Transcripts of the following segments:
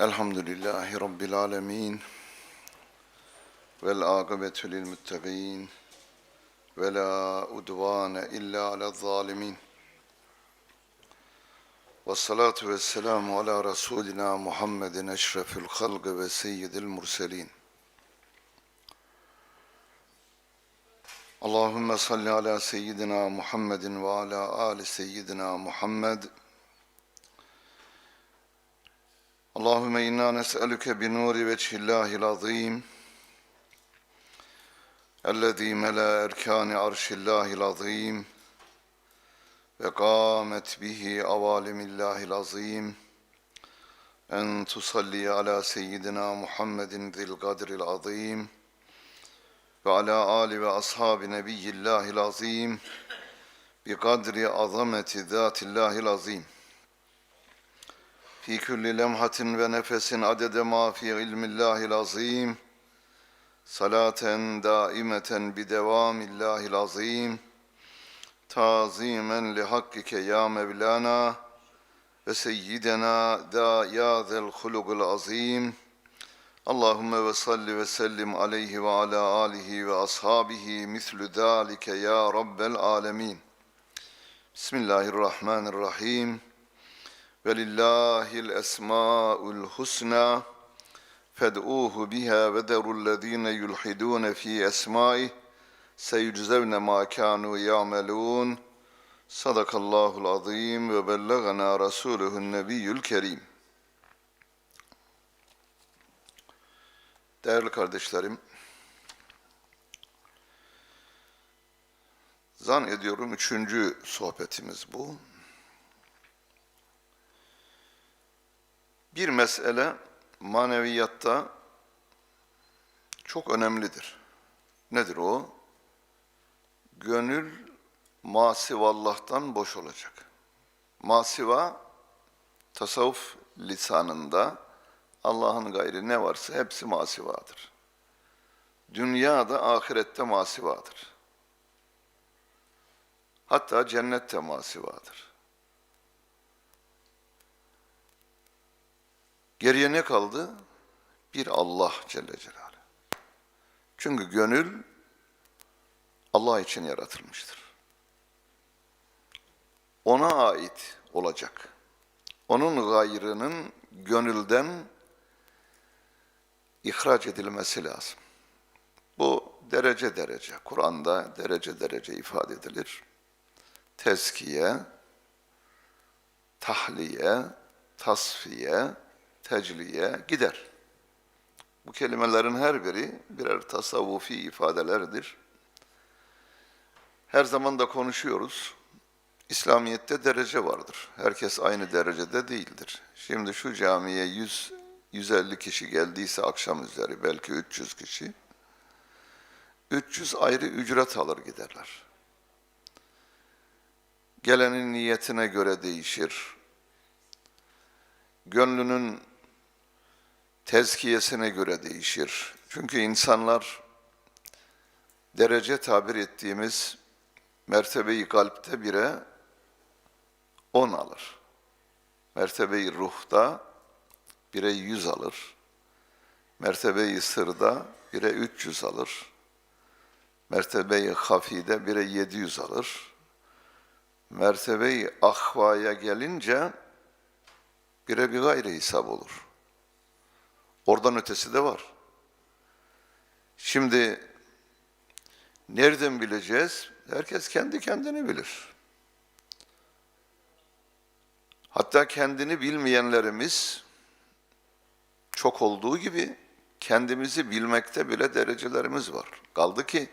الحمد لله رب العالمين والعاقبة للمتقين ولا أدوان إلا على الظالمين. والصلاة والسلام على رسولنا محمد أشرف الخلق وسيد المرسلين. اللهم صل على سيدنا محمد وعلى آل سيدنا محمد. Muhammedin ve ala ali seyyidina Muhammed. اللهم إنا نسألك بنور وجه الله العظيم الذي ملا أركان عرش الله العظيم وقامت به عوالم الله العظيم أن تصلي على سيدنا محمد ذي القدر العظيم وعلى آل وأصحاب نبي الله العظيم بقدر عظمة ذات الله العظيم fi kulli lemhatin ve nefesin adede ma fi ilmillahil azim. Salaten daimeten bi devamillahil azim. Tazimen li hakkike ya Mevlana ve seyyidena da ya zel hulugul azim. Allahümme ve salli ve sellim aleyhi ve ala alihi ve ashabihi mislü zalike ya Rabbel alemin. Bismillahirrahmanirrahim. Velillahil esmaul husna fed'uhu biha ve derul lezine yulhidune fi esmai seyüczevne ma kanu ya'melun Sadakallahul azim ve bellegana rasuluhun nebiyyül kerim Değerli kardeşlerim, zan ediyorum üçüncü sohbetimiz bu. Bir mesele maneviyatta çok önemlidir. Nedir o? Gönül masivallah'tan boş olacak. Masiva tasavvuf lisanında Allah'ın gayri ne varsa hepsi masivadır. Dünyada ahirette masivadır. Hatta cennette masivadır. Geriye ne kaldı? Bir Allah Celle Celaluhu. Çünkü gönül Allah için yaratılmıştır. Ona ait olacak. Onun gayrının gönülden ihraç edilmesi lazım. Bu derece derece, Kur'an'da derece derece ifade edilir. Tezkiye, tahliye, tasfiye, tecliye gider. Bu kelimelerin her biri birer tasavvufi ifadelerdir. Her zaman da konuşuyoruz. İslamiyet'te derece vardır. Herkes aynı derecede değildir. Şimdi şu camiye 100 150 kişi geldiyse akşam üzeri belki 300 kişi 300 ayrı ücret alır giderler. Gelenin niyetine göre değişir. Gönlünün tezkiyesine göre değişir. Çünkü insanlar derece tabir ettiğimiz mertebeyi kalpte bire on alır. Mertebeyi ruhta bire yüz alır. Mertebeyi sırda bire üç yüz alır. Mertebeyi hafide bire yedi yüz alır. Mertebeyi ahvaya gelince bire bir gayri hesap olur. Oradan ötesi de var. Şimdi nereden bileceğiz? Herkes kendi kendini bilir. Hatta kendini bilmeyenlerimiz çok olduğu gibi kendimizi bilmekte bile derecelerimiz var. Kaldı ki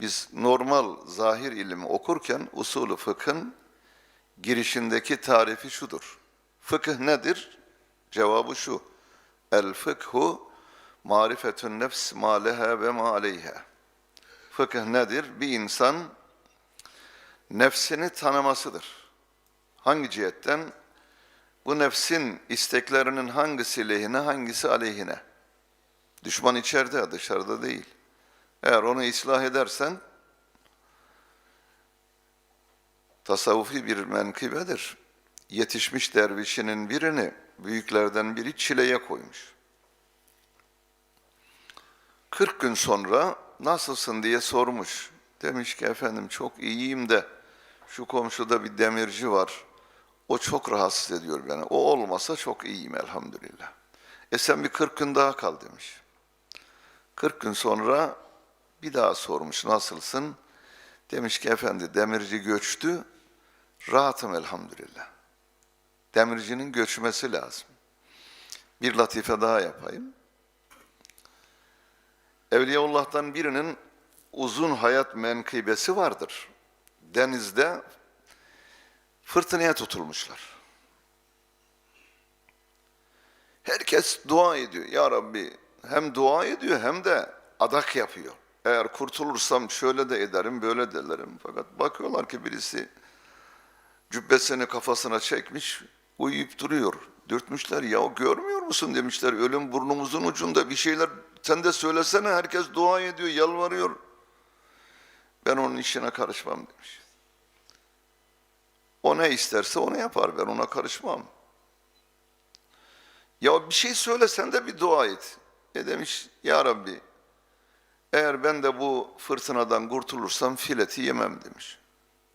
biz normal zahir ilmi okurken usulü fıkhın girişindeki tarifi şudur. Fıkıh nedir? Cevabı şu. El fıkhu marifetün nefs ma leha ve ma aleyha. Fıkıh nedir? Bir insan nefsini tanımasıdır. Hangi cihetten? Bu nefsin isteklerinin hangisi lehine, hangisi aleyhine? Düşman içeride, dışarıda değil. Eğer onu ıslah edersen, tasavvufi bir menkıbedir. Yetişmiş dervişinin birini büyüklerden biri çileye koymuş. 40 gün sonra nasılsın diye sormuş. Demiş ki efendim çok iyiyim de şu komşuda bir demirci var. O çok rahatsız ediyor beni. O olmasa çok iyiyim elhamdülillah. E sen bir 40 gün daha kal demiş. 40 gün sonra bir daha sormuş nasılsın? Demiş ki efendi demirci göçtü. Rahatım elhamdülillah. Demircinin göçmesi lazım. Bir latife daha yapayım. Evliyaullah'tan birinin uzun hayat menkıbesi vardır. Denizde fırtınaya tutulmuşlar. Herkes dua ediyor. Ya Rabbi hem dua ediyor hem de adak yapıyor. Eğer kurtulursam şöyle de ederim, böyle de ederim. Fakat bakıyorlar ki birisi cübbesini kafasına çekmiş, uyuyup duruyor. Dürtmüşler, ya görmüyor musun demişler, ölüm burnumuzun ucunda bir şeyler, sen de söylesene, herkes dua ediyor, yalvarıyor. Ben onun işine karışmam demiş. O ne isterse onu yapar, ben ona karışmam. Ya bir şey söyle, sen de bir dua et. E demiş, ya Rabbi, eğer ben de bu fırtınadan kurtulursam fileti yemem demiş.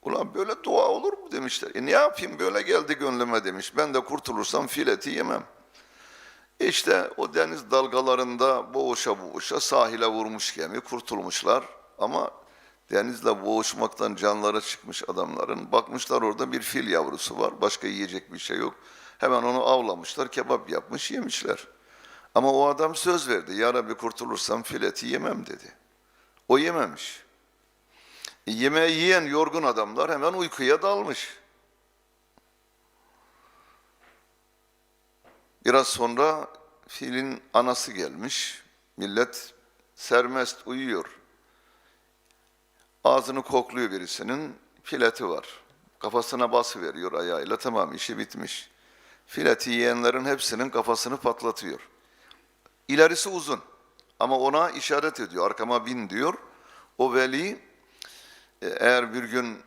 Ulan böyle dua olur mu demişler. E ne yapayım böyle geldi gönlüme demiş. Ben de kurtulursam fileti yemem. İşte o deniz dalgalarında boğuşa boğuşa sahile vurmuş gemi kurtulmuşlar. Ama denizle boğuşmaktan canları çıkmış adamların. Bakmışlar orada bir fil yavrusu var. Başka yiyecek bir şey yok. Hemen onu avlamışlar, kebap yapmış, yemişler. Ama o adam söz verdi. Ya Rabbi kurtulursam fileti yemem dedi. O yememiş. E, yemeği yiyen yorgun adamlar hemen uykuya dalmış. Biraz sonra filin anası gelmiş. Millet sermest uyuyor. Ağzını kokluyor birisinin. Fileti var. Kafasına bası veriyor ayağıyla. Tamam işi bitmiş. Fileti yiyenlerin hepsinin kafasını patlatıyor. İlerisi uzun ama ona işaret ediyor. Arkama bin diyor. O veli eğer bir gün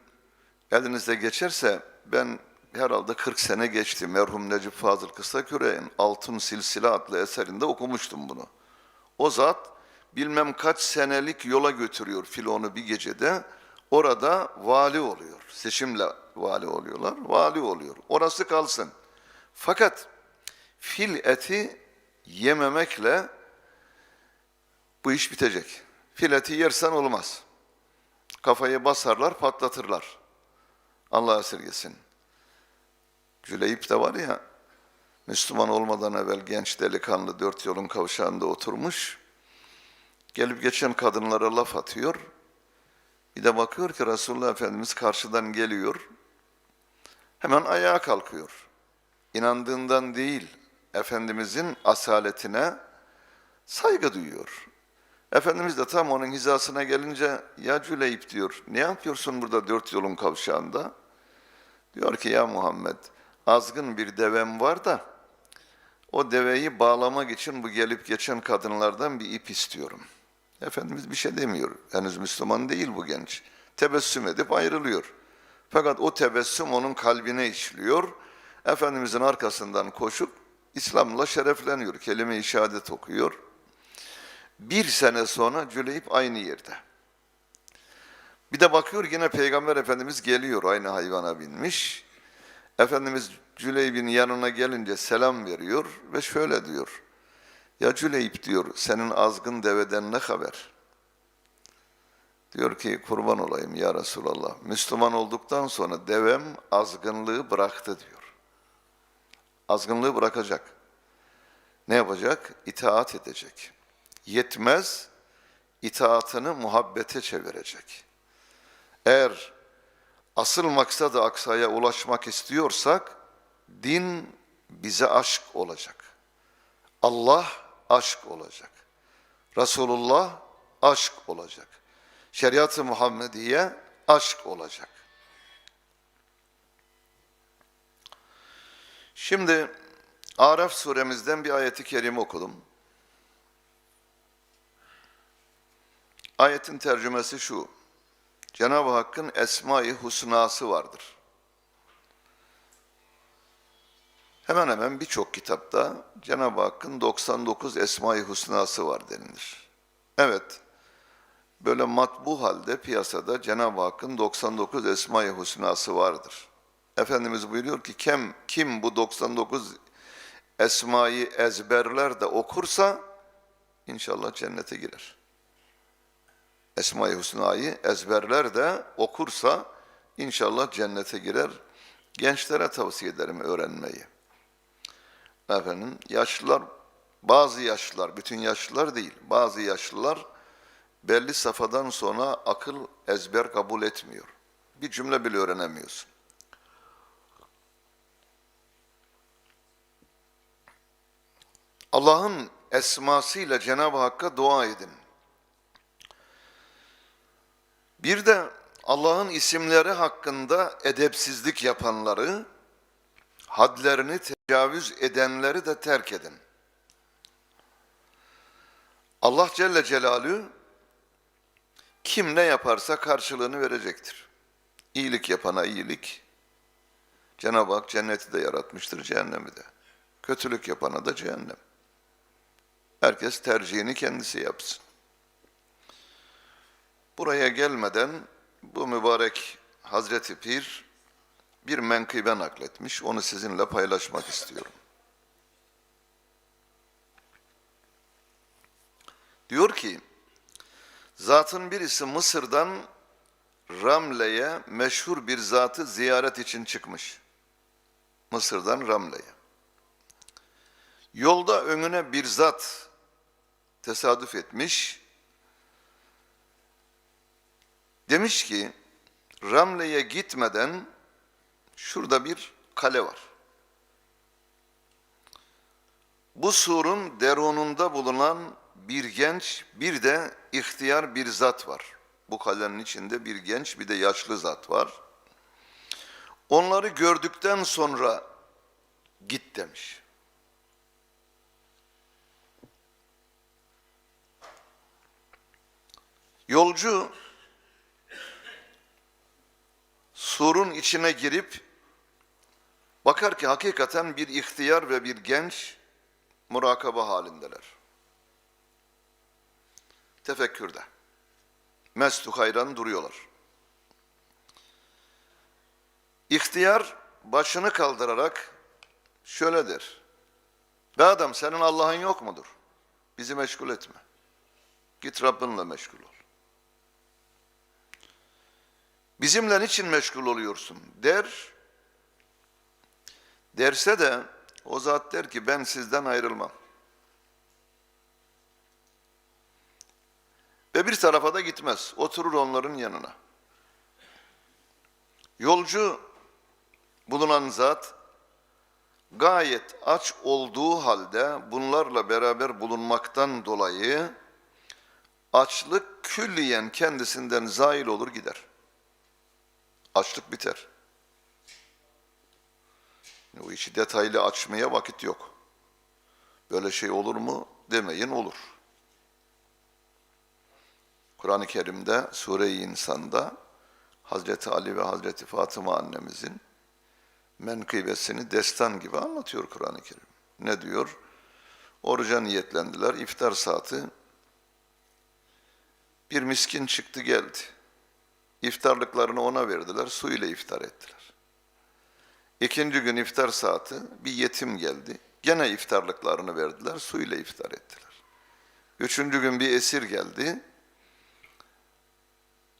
elinizde geçerse ben herhalde 40 sene geçti. Merhum Necip Fazıl Kısaküre'nin Altın Silsile adlı eserinde okumuştum bunu. O zat bilmem kaç senelik yola götürüyor filonu bir gecede. Orada vali oluyor. Seçimle vali oluyorlar. Vali oluyor. Orası kalsın. Fakat fil eti yememekle bu iş bitecek. Fil eti yersen olmaz. Kafayı basarlar, patlatırlar. Allah esirgesin. Cüleyip de var ya, Müslüman olmadan evvel genç delikanlı dört yolun kavşağında oturmuş. Gelip geçen kadınlara laf atıyor. Bir de bakıyor ki Resulullah Efendimiz karşıdan geliyor. Hemen ayağa kalkıyor. İnandığından değil, Efendimizin asaletine saygı duyuyor. Efendimiz de tam onun hizasına gelince ya Cüleyip diyor ne yapıyorsun burada dört yolun kavşağında? Diyor ki ya Muhammed azgın bir devem var da o deveyi bağlamak için bu gelip geçen kadınlardan bir ip istiyorum. Efendimiz bir şey demiyor. Henüz Müslüman değil bu genç. Tebessüm edip ayrılıyor. Fakat o tebessüm onun kalbine işliyor. Efendimizin arkasından koşup İslam'la şerefleniyor. Kelime-i şehadet okuyor. Bir sene sonra Cüleyip aynı yerde. Bir de bakıyor yine Peygamber Efendimiz geliyor aynı hayvana binmiş. Efendimiz Cüleyb'in yanına gelince selam veriyor ve şöyle diyor. Ya Cüleyip diyor senin azgın deveden ne haber? Diyor ki kurban olayım ya Resulallah. Müslüman olduktan sonra devem azgınlığı bıraktı diyor. Azgınlığı bırakacak. Ne yapacak? İtaat edecek. Yetmez, itaatını muhabbete çevirecek. Eğer asıl maksadı aksaya ulaşmak istiyorsak, din bize aşk olacak. Allah aşk olacak. Resulullah aşk olacak. Şeriat-ı Muhammediye aşk olacak. Şimdi Araf suremizden bir ayeti kerime okudum. Ayetin tercümesi şu. Cenab-ı Hakk'ın Esma-i Husnası vardır. Hemen hemen birçok kitapta Cenab-ı Hakk'ın 99 Esma-i Hüsnası var denilir. Evet, böyle matbu halde piyasada Cenab-ı Hakk'ın 99 Esma-i Hüsnası vardır. Efendimiz buyuruyor ki kim, kim bu 99 Esma'yı ezberler de okursa inşallah cennete girer. Esma-i Hüsna'yı ezberler de okursa inşallah cennete girer. Gençlere tavsiye ederim öğrenmeyi. Efendim yaşlılar, bazı yaşlılar, bütün yaşlılar değil, bazı yaşlılar belli safhadan sonra akıl ezber kabul etmiyor. Bir cümle bile öğrenemiyorsun. Allah'ın esmasıyla Cenab-ı Hakk'a dua edin. Bir de Allah'ın isimleri hakkında edepsizlik yapanları, hadlerini tecavüz edenleri de terk edin. Allah Celle Celaluhu kim ne yaparsa karşılığını verecektir. İyilik yapana iyilik, Cenab-ı Hak cenneti de yaratmıştır, cehennemi de. Kötülük yapana da cehennem. Herkes tercihini kendisi yapsın. Buraya gelmeden bu mübarek Hazreti Pir bir menkıbe nakletmiş. Onu sizinle paylaşmak istiyorum. Diyor ki, zatın birisi Mısır'dan Ramle'ye meşhur bir zatı ziyaret için çıkmış. Mısır'dan Ramle'ye. Yolda önüne bir zat tesadüf etmiş. Demiş ki, Ramle'ye gitmeden şurada bir kale var. Bu surun derununda bulunan bir genç, bir de ihtiyar bir zat var. Bu kalenin içinde bir genç, bir de yaşlı zat var. Onları gördükten sonra git demiş. Yolcu surun içine girip bakar ki hakikaten bir ihtiyar ve bir genç murakaba halindeler. Tefekkürde. Mestu hayran duruyorlar. İhtiyar başını kaldırarak şöyle der. Be adam senin Allah'ın yok mudur? Bizi meşgul etme. Git Rabbinle meşgul ol. Bizimle niçin meşgul oluyorsun der. Derse de o zat der ki ben sizden ayrılmam. Ve bir tarafa da gitmez. Oturur onların yanına. Yolcu bulunan zat gayet aç olduğu halde bunlarla beraber bulunmaktan dolayı açlık külliyen kendisinden zail olur gider. Açlık biter. O işi detaylı açmaya vakit yok. Böyle şey olur mu demeyin olur. Kur'an-ı Kerim'de Sure-i İnsan'da Hazreti Ali ve Hazreti Fatıma annemizin menkıbesini destan gibi anlatıyor Kur'an-ı Kerim. Ne diyor? Oruca niyetlendiler. İftar saati bir miskin çıktı geldi. İftarlıklarını ona verdiler. Su ile iftar ettiler. İkinci gün iftar saati bir yetim geldi. Gene iftarlıklarını verdiler. Su ile iftar ettiler. Üçüncü gün bir esir geldi.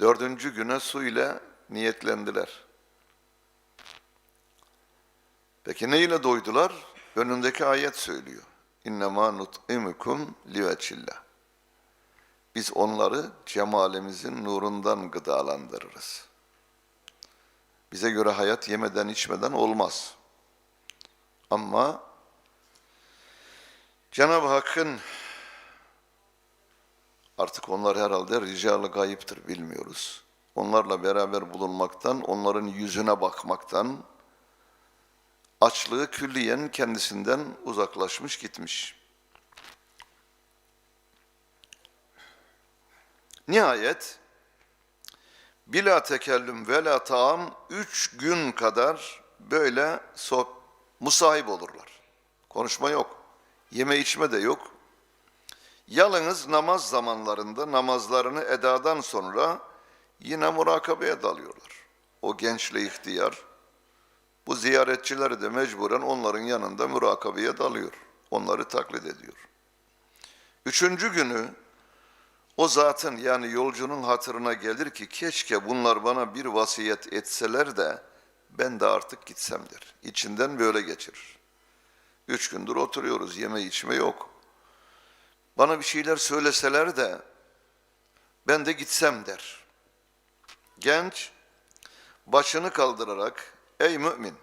Dördüncü güne su ile niyetlendiler. Peki ne ile doydular? Önündeki ayet söylüyor. İnnemâ nut'imukum liveçillah. Biz onları cemalimizin nurundan gıdalandırırız. Bize göre hayat yemeden içmeden olmaz. Ama Cenab-ı Hakk'ın artık onlar herhalde ricalı gayiptir bilmiyoruz. Onlarla beraber bulunmaktan, onların yüzüne bakmaktan, açlığı külliyen kendisinden uzaklaşmış gitmiş. Nihayet bila tekellüm ve la taam üç gün kadar böyle soh musahip olurlar. Konuşma yok. Yeme içme de yok. Yalnız namaz zamanlarında namazlarını edadan sonra yine murakabeye dalıyorlar. O gençle ihtiyar, bu ziyaretçileri de mecburen onların yanında murakabeye dalıyor. Onları taklit ediyor. Üçüncü günü o zatın yani yolcunun hatırına gelir ki keşke bunlar bana bir vasiyet etseler de ben de artık gitsem der. İçinden böyle geçirir. Üç gündür oturuyoruz, yeme içme yok. Bana bir şeyler söyleseler de ben de gitsem der. Genç başını kaldırarak ey mümin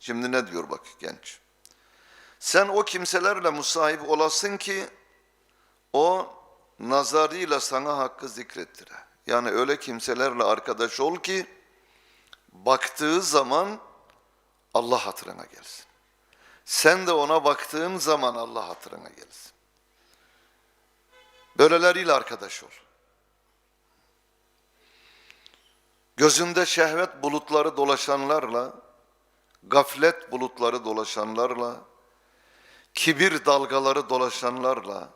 şimdi ne diyor bak genç sen o kimselerle musahip olasın ki o nazarıyla sana hakkı zikrettire. Yani öyle kimselerle arkadaş ol ki baktığı zaman Allah hatırına gelsin. Sen de ona baktığın zaman Allah hatırına gelsin. Böyleleriyle arkadaş ol. Gözünde şehvet bulutları dolaşanlarla, gaflet bulutları dolaşanlarla, kibir dalgaları dolaşanlarla,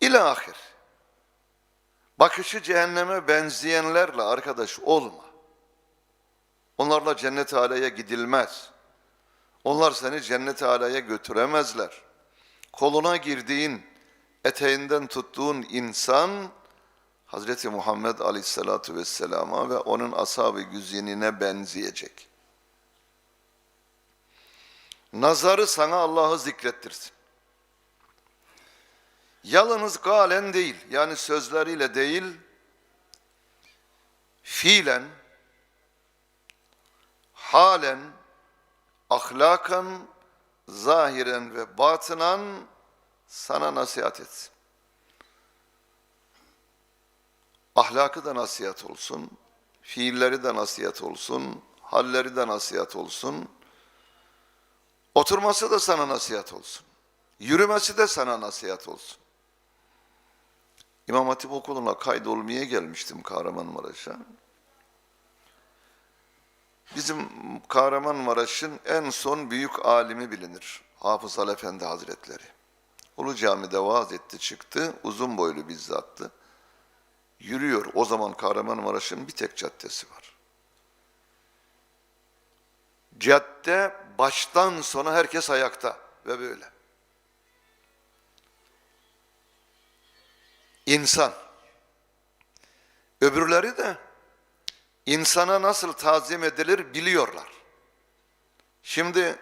ilahir, bakışı cehenneme benzeyenlerle arkadaş olma. Onlarla cennet-i gidilmez. Onlar seni cennet-i götüremezler. Koluna girdiğin, eteğinden tuttuğun insan, Hazreti Muhammed Aleyhisselatü Vesselam'a ve onun ashab-ı güzinine benzeyecek. Nazarı sana Allah'ı zikrettirsin. Yalnız galen değil, yani sözleriyle değil, fiilen, halen, ahlakan, zahiren ve batınan sana nasihat etsin. Ahlakı da nasihat olsun, fiilleri de nasihat olsun, halleri de nasihat olsun. Oturması da sana nasihat olsun. Yürümesi de sana nasihat olsun. İmam Hatip Okulu'na kaydolmaya gelmiştim Kahramanmaraş'a. Bizim Kahramanmaraş'ın en son büyük alimi bilinir. Hafız Ali Efendi Hazretleri. Ulu Cami'de vaaz etti çıktı. Uzun boylu bizzattı. Yürüyor. O zaman Kahramanmaraş'ın bir tek caddesi var. Cadde baştan sona herkes ayakta ve böyle. İnsan. Öbürleri de insana nasıl tazim edilir biliyorlar. Şimdi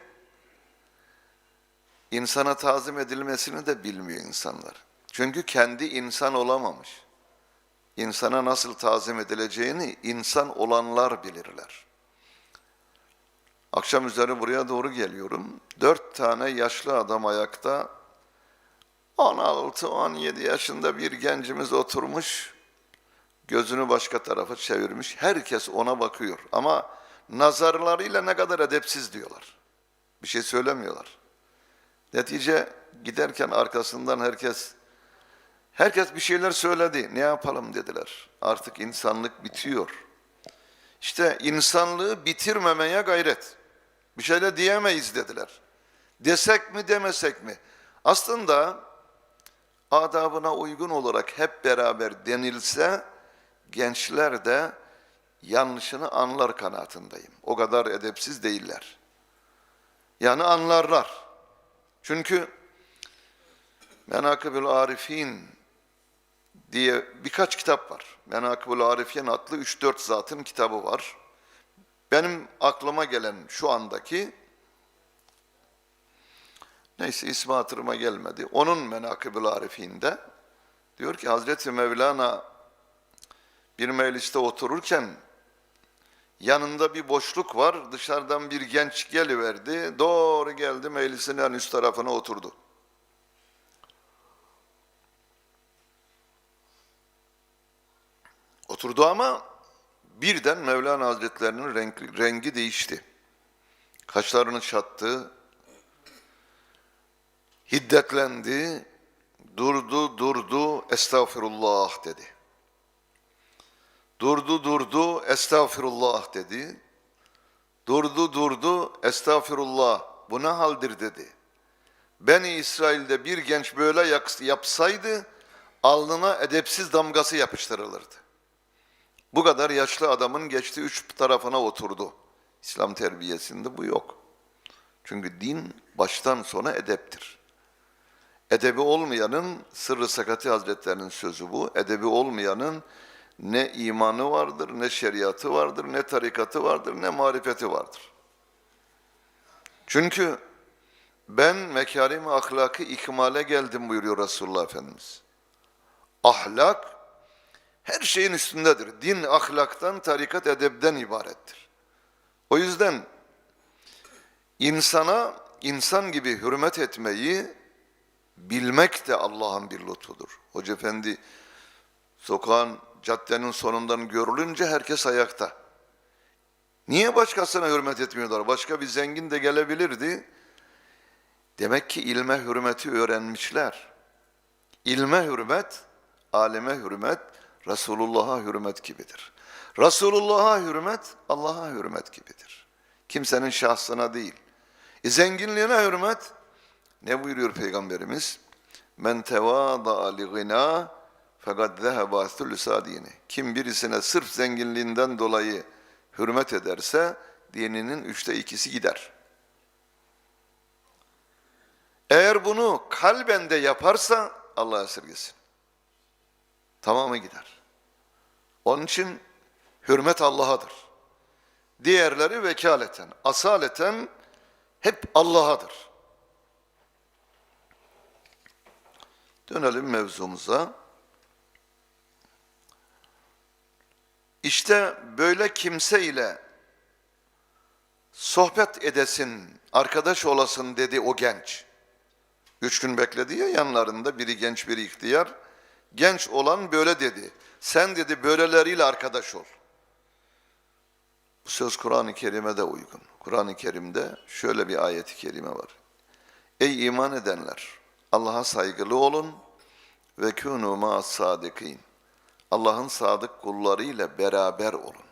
insana tazim edilmesini de bilmiyor insanlar. Çünkü kendi insan olamamış. İnsana nasıl tazim edileceğini insan olanlar bilirler. Akşam üzeri buraya doğru geliyorum. Dört tane yaşlı adam ayakta. 16-17 yaşında bir gencimiz oturmuş. Gözünü başka tarafa çevirmiş. Herkes ona bakıyor. Ama nazarlarıyla ne kadar edepsiz diyorlar. Bir şey söylemiyorlar. Netice giderken arkasından herkes herkes bir şeyler söyledi. Ne yapalım dediler. Artık insanlık bitiyor. İşte insanlığı bitirmemeye gayret. Bir şeyler diyemeyiz dediler. Desek mi demesek mi? Aslında adabına uygun olarak hep beraber denilse gençler de yanlışını anlar kanaatindeyim. O kadar edepsiz değiller. Yani anlarlar. Çünkü Menakıbül Arifin diye birkaç kitap var. Menakıbül Arifin adlı 3-4 zatın kitabı var. Benim aklıma gelen şu andaki neyse ismi hatırıma gelmedi. Onun Menakıbül Arifinde diyor ki Hazreti Mevlana bir mecliste otururken yanında bir boşluk var. Dışarıdan bir genç geliverdi. Doğru geldi meclisin en üst tarafına oturdu. Oturdu ama birden Mevlana Hazretlerinin rengi, rengi değişti. Kaşlarını çattı, hiddetlendi, durdu durdu, estağfirullah dedi. Durdu durdu, estağfirullah dedi. Durdu durdu, estağfirullah bu ne haldir dedi. Beni İsrail'de bir genç böyle yapsaydı alnına edepsiz damgası yapıştırılırdı. Bu kadar yaşlı adamın geçti üç tarafına oturdu. İslam terbiyesinde bu yok. Çünkü din baştan sona edeptir. Edebi olmayanın, Sırrı Sakati Hazretlerinin sözü bu, edebi olmayanın ne imanı vardır, ne şeriatı vardır, ne tarikatı vardır, ne marifeti vardır. Çünkü ben mekarim ahlakı ikmale geldim buyuruyor Resulullah Efendimiz. Ahlak her şeyin üstündedir. Din ahlaktan, tarikat edebden ibarettir. O yüzden insana insan gibi hürmet etmeyi bilmek de Allah'ın bir lütfudur. Hoca Efendi sokağın, caddenin sonundan görülünce herkes ayakta. Niye başkasına hürmet etmiyorlar? Başka bir zengin de gelebilirdi. Demek ki ilme hürmeti öğrenmişler. İlme hürmet, alime hürmet, Resulullah'a hürmet gibidir. Resulullah'a hürmet, Allah'a hürmet gibidir. Kimsenin şahsına değil. E zenginliğine hürmet, ne buyuruyor Peygamberimiz? Men tevâda'a li gınâ fakat zeheba thulüsâ dini. Kim birisine sırf zenginliğinden dolayı hürmet ederse dininin üçte ikisi gider. Eğer bunu kalben de yaparsa Allah esirgesin. Tamamı gider. Onun için hürmet Allah'adır. Diğerleri vekaleten, asaleten hep Allah'adır. Dönelim mevzumuza. İşte böyle kimse ile sohbet edesin, arkadaş olasın dedi o genç. Üç gün bekledi ya yanlarında biri genç biri ihtiyar. Genç olan böyle dedi. Sen dedi böyleleriyle arkadaş ol. Bu söz Kur'an-ı Kerim'e de uygun. Kur'an-ı Kerim'de şöyle bir ayeti kerime var. Ey iman edenler! Allah'a saygılı olun ve kûnû ma'as sadikin. Allah'ın sadık kullarıyla beraber olun.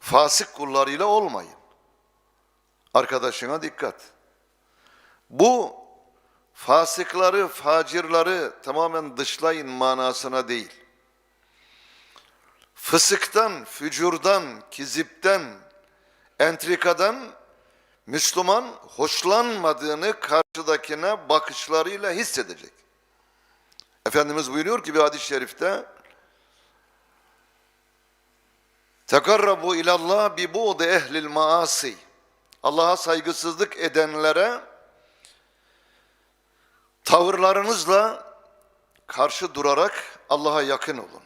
Fasık kullarıyla olmayın. Arkadaşına dikkat. Bu fasıkları, facirları tamamen dışlayın manasına değil. Fısıktan, fücurdan, kizipten, entrikadan Müslüman hoşlanmadığını karşıdakine bakışlarıyla hissedecek. Efendimiz buyuruyor ki bir hadis-i şerifte Tekarrabu ilallah bi bu'di ehlil maasi. Allah'a saygısızlık edenlere tavırlarınızla karşı durarak Allah'a yakın olun.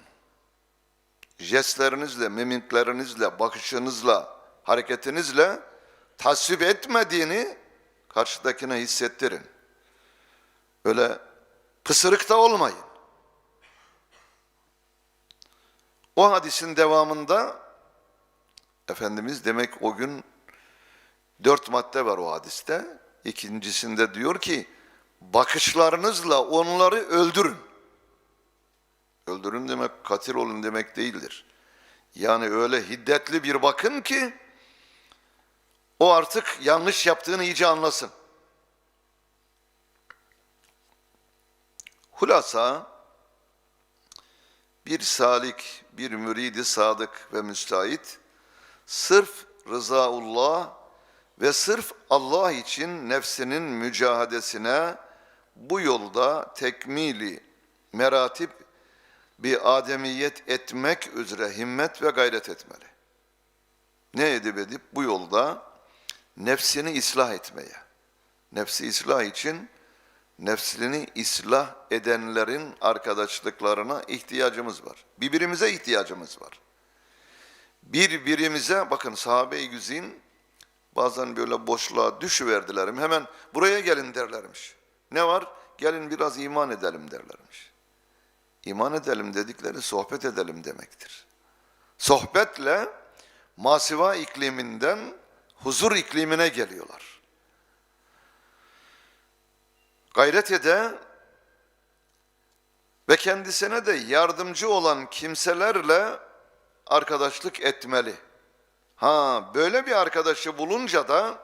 Jestlerinizle, mimiklerinizle, bakışınızla, hareketinizle tasvip etmediğini karşıdakine hissettirin. Öyle pısırıkta olmayın. O hadisin devamında Efendimiz demek o gün dört madde var o hadiste. İkincisinde diyor ki bakışlarınızla onları öldürün. Öldürün demek katil olun demek değildir. Yani öyle hiddetli bir bakın ki o artık yanlış yaptığını iyice anlasın. Hulasa bir salik, bir müridi sadık ve müstahit sırf rızaullah ve sırf Allah için nefsinin mücahadesine bu yolda tekmili meratip bir ademiyet etmek üzere himmet ve gayret etmeli. Ne edip edip bu yolda nefsini ıslah etmeye, nefsi ıslah için nefsini ıslah edenlerin arkadaşlıklarına ihtiyacımız var. Birbirimize ihtiyacımız var. Birbirimize bakın sahabe-i güzin bazen böyle boşluğa düşüverdiler. Hemen buraya gelin derlermiş. Ne var? Gelin biraz iman edelim derlermiş. İman edelim dedikleri sohbet edelim demektir. Sohbetle masiva ikliminden huzur iklimine geliyorlar. Gayret ede ve kendisine de yardımcı olan kimselerle arkadaşlık etmeli. Ha böyle bir arkadaşı bulunca da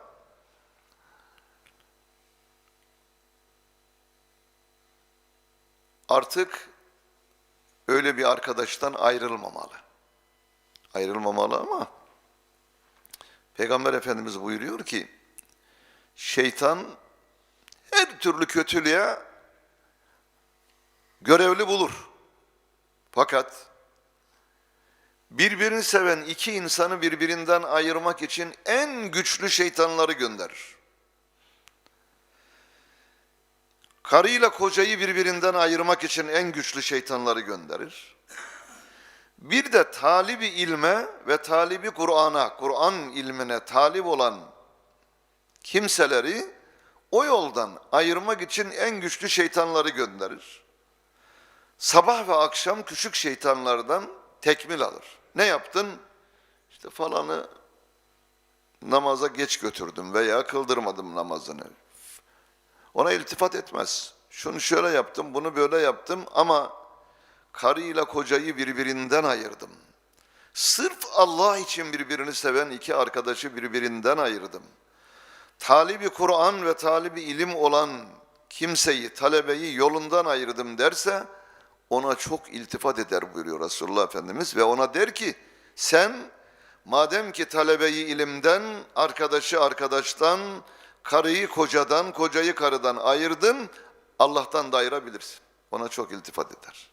artık öyle bir arkadaştan ayrılmamalı. Ayrılmamalı ama Peygamber Efendimiz buyuruyor ki şeytan her türlü kötülüğe görevli bulur. Fakat birbirini seven iki insanı birbirinden ayırmak için en güçlü şeytanları gönderir. Karıyla kocayı birbirinden ayırmak için en güçlü şeytanları gönderir. Bir de talibi ilme ve talibi Kur'an'a, Kur'an ilmine talip olan kimseleri o yoldan ayırmak için en güçlü şeytanları gönderir. Sabah ve akşam küçük şeytanlardan tekmil alır. Ne yaptın? İşte falanı namaza geç götürdüm veya kıldırmadım namazını. Ona iltifat etmez. Şunu şöyle yaptım, bunu böyle yaptım ama karıyla kocayı birbirinden ayırdım. Sırf Allah için birbirini seven iki arkadaşı birbirinden ayırdım. Talibi Kur'an ve talibi ilim olan kimseyi, talebeyi yolundan ayırdım derse ona çok iltifat eder buyuruyor Resulullah Efendimiz ve ona der ki sen madem ki talebeyi ilimden, arkadaşı arkadaştan, karıyı kocadan, kocayı karıdan ayırdın Allah'tan da ayırabilirsin. Ona çok iltifat eder.